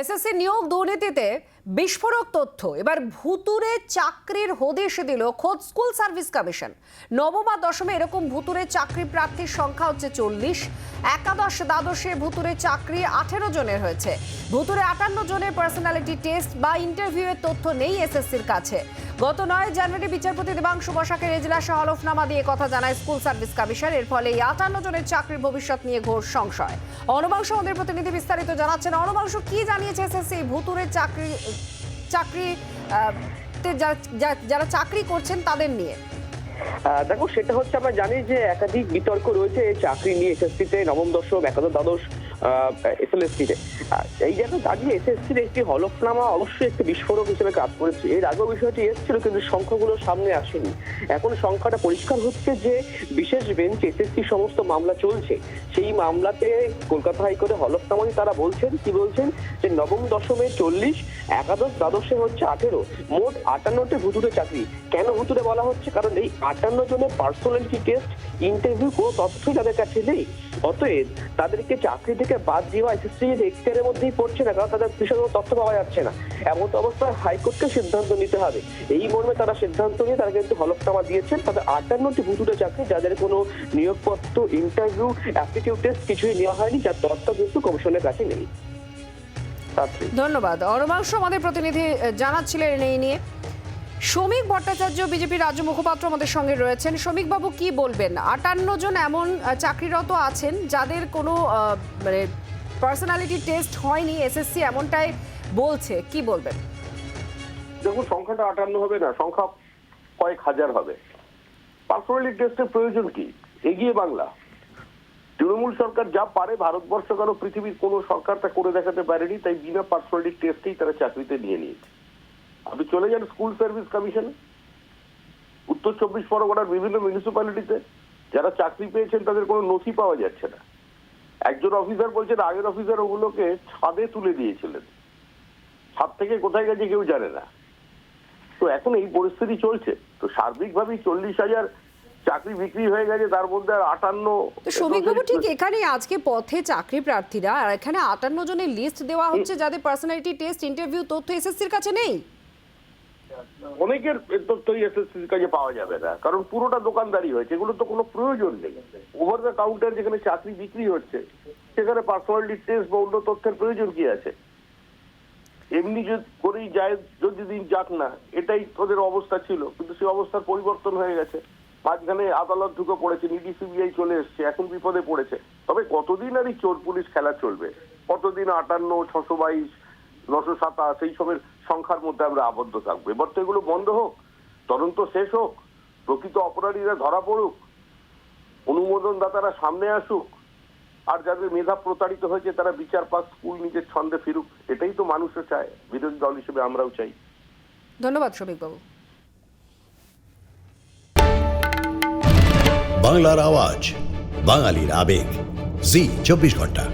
SSC নিয়োগ দুর্নীতিতে বিস্ফোরক তথ্য। এবার ভুতুরে চাকরির হদিশ দিল খোদ স্কুল সার্ভিস কমিশন। নবম আর দশমে এরকম ভুতুরে চাকরি প্রার্থীর সংখ্যা হচ্ছে চল্লিশ। একাদশ দ্বাদশে ভুতুরে চাকরি আঠেরো জনের হয়েছে। ভুতুরে আটান্ন জনের পার্সোনালিটি টেস্ট বা ইন্টারভিউয়ের তথ্য নেই এসএসসির কাছে। গত নয় জানুয়ারি বিচারপতি দেবাংশু বসাকের এজলাসে হলফনামা দিয়ে কথা জানায় স্কুল সার্ভিস কমিশন। এর ফলে এই আটান্ন জনের চাকরির ভবিষ্যৎ নিয়ে ঘোর সংশয়। অনবাংশ আমাদের প্রতিনিধি বিস্তারিত জানাচ্ছেন। অনবাংশ কি জানিয়েছে এসএসসি? ভুতুরে চাকরি চাকরি যারা চাকরি করছেন তাদের নিয়ে। দেখো, সেটা হচ্ছে আমরা জানি যে একাধিক বিতর্ক রয়েছে চাকরি নিয়ে এসএসসি তে নবম, দশম, একাদশ, দ্বাদশ এসএলএসসি তে। আর এই জায়গায় দাঁড়িয়ে এসএসসির একটি হলফনামা অবশ্যই একটি বিস্ফোরক হিসেবে কাজ করেছে। এর আগেও বিষয়টি এসেছিল, কিন্তু সংখ্যাগুলো সামনে আসেনি। এখন সংখ্যাটা পরিষ্কার হচ্ছে যে, বিশেষ বেঞ্চ এসএসসি সমস্ত মামলা চলছে। সেই মামলাতে কলকাতা হাইকোর্টে হলফনামায় তারা বলছেন, কি বলছেন? যে নবম দশমে চল্লিশ, একাদশ দ্বাদশে হচ্ছে আঠেরো, মোট আটান্নটি ভুতুরে চাকরি। কেন ভুতুরে বলা হচ্ছে? কারণ এই আটান্ন জনের পার্সোনালিটি টেস্ট ইন্টারভিউ কোনো তথ্যই তাদের কাছে নেই। অতএব তাদেরকে চাকরি থেকে বাদ দেওয়া এর এখতিয়ারের মধ্যেই পড়ছে না, কারণ তাদের বিশদ তথ্য পাওয়া যাচ্ছে না। এমন তো অবস্থায় হাইকোর্টকে সিদ্ধান্ত নিতে হবে। এই মর্মে তারা সিদ্ধান্ত নিয়ে তারা কিন্তু হলফনামা দিয়েছেন। তাদের আটান্নটি ভুতুরে চাকরি, যাদের কোনো নিয়োগপত্র ইন্টারভিউ অ্যাপটিটিউড টেস্ট কিছুই নেওয়া হয়নি, যার তথ্য কিন্তু কমিশনের কাছে নেই। ধন্যবাদ। অনবাংশ আমাদের প্রতিনিধি জানাচ্ছিলেন এই নিয়ে। শ্রমিক ভট্টাচার্য বিজেপি রাজ্য মুখপাত্র আমাদের সঙ্গে রয়েছেন। শ্রমিক বাবু কি বলবেন? আটান্ন জন এমন চাকরিরত আছেন যাদের কোনো মানে পার্সোনালিটি টেস্ট হয়নি এসএসসি এমনটাই বলছে। কি বলবেন? দেখুন, সংখ্যাটা আটান্ন হবে না, সংখ্যা কয়েক হাজার হবে। পার্সোনালিটি টেস্টের প্রয়োজন কি? এগিয়ে বাংলা। তৃণমূল সরকার যা পারে ভারতবর্ষ কেন পৃথিবীর কোনো সরকার তা করে দেখাতে পারেনি, তাই বিনা পার্সোনালিটি টেস্টেই তারা চাকরিতে নিয়ে নিয়েছে। আপনি চলে যান স্কুল সার্ভিস কমিশন উত্তর চব্বিশ পরগনার বিভিন্ন মিউনিসিপ্যালিটিতে যারা চাকরি পেয়েছেন তাদের কোনো নথি পাওয়া যাচ্ছে না। একজন অফিসার বলছেন আগের অফিসার ওগুলোকে ছাদে তুলে দিয়েছিলেন। ছাদ থেকে কোথায় গেছে কেউ জানে না। তো এখন এই পরিস্থিতি চলছে। তো সার্বিকভাবেই চল্লিশ হাজার চাকরি বিক্রি হয়ে গেছে তার মধ্যে আর আটান্ন শ্রমিকবাবু ঠিক এখানে আজকে পথে চাকরি প্রার্থীরা আর এখানে আটান্ন জনের লিস্ট দেওয়া হচ্ছে যাদের পার্সোনালিটি টেস্ট ইন্টারভিউ তথ্য এসএসসির কাছে নেই? অনেকের তথ্যই এসএসসির কাছে পাওয়া যাবে না। কারণ পুরোটা দোকানদারি হয়েছে, এগুলো তো কোনো প্রয়োজন নেই। ওভার দ্য কাউন্টার যেখানে চাকরি বিক্রি হচ্ছে, সেখানে পার্সোনালিটি টেস্ট বা অন্য তথ্যের প্রয়োজন কি আছে? এমনি যদি করেই যায়, যদি দিন যাক না, এটাই তোদের অবস্থা ছিল। কিন্তু সেই অবস্থার পরিবর্তন হয়ে গেছে। মাঝখানে আদালত ঢুকে পড়েছে নিডি সিবিআই চলে এসছে, এখন বিপদে পড়েছে। তবে কতদিন আর এই চোর পুলিশ খেলা চলবে? কতদিন আটান্ন, ছশো বাইশ, নশো সাতাশ, এই সবের সংখ্যার মধ্যে আমরা আবদ্ধ থাকব। এবার তো এগুলো বন্ধ হোক তদন্ত শেষ হোক প্রকৃত অপরাধীরা ধরা পড়ুক অনুমোদন দাতারা সামনে আসুক আর যাদের মেধা প্রতারিত হয়েছে তারা বিচার পাস স্কুল নিজের ছন্দে ফিরুক এটাই তো মানুষও চায় বিরোধী দল হিসেবে আমরাও চাই। ধন্যবাদ শ্রমিকবাবু। বাংলার আওয়াজ বাঙালির আবেগ জি চব্বিশ ঘণ্টা।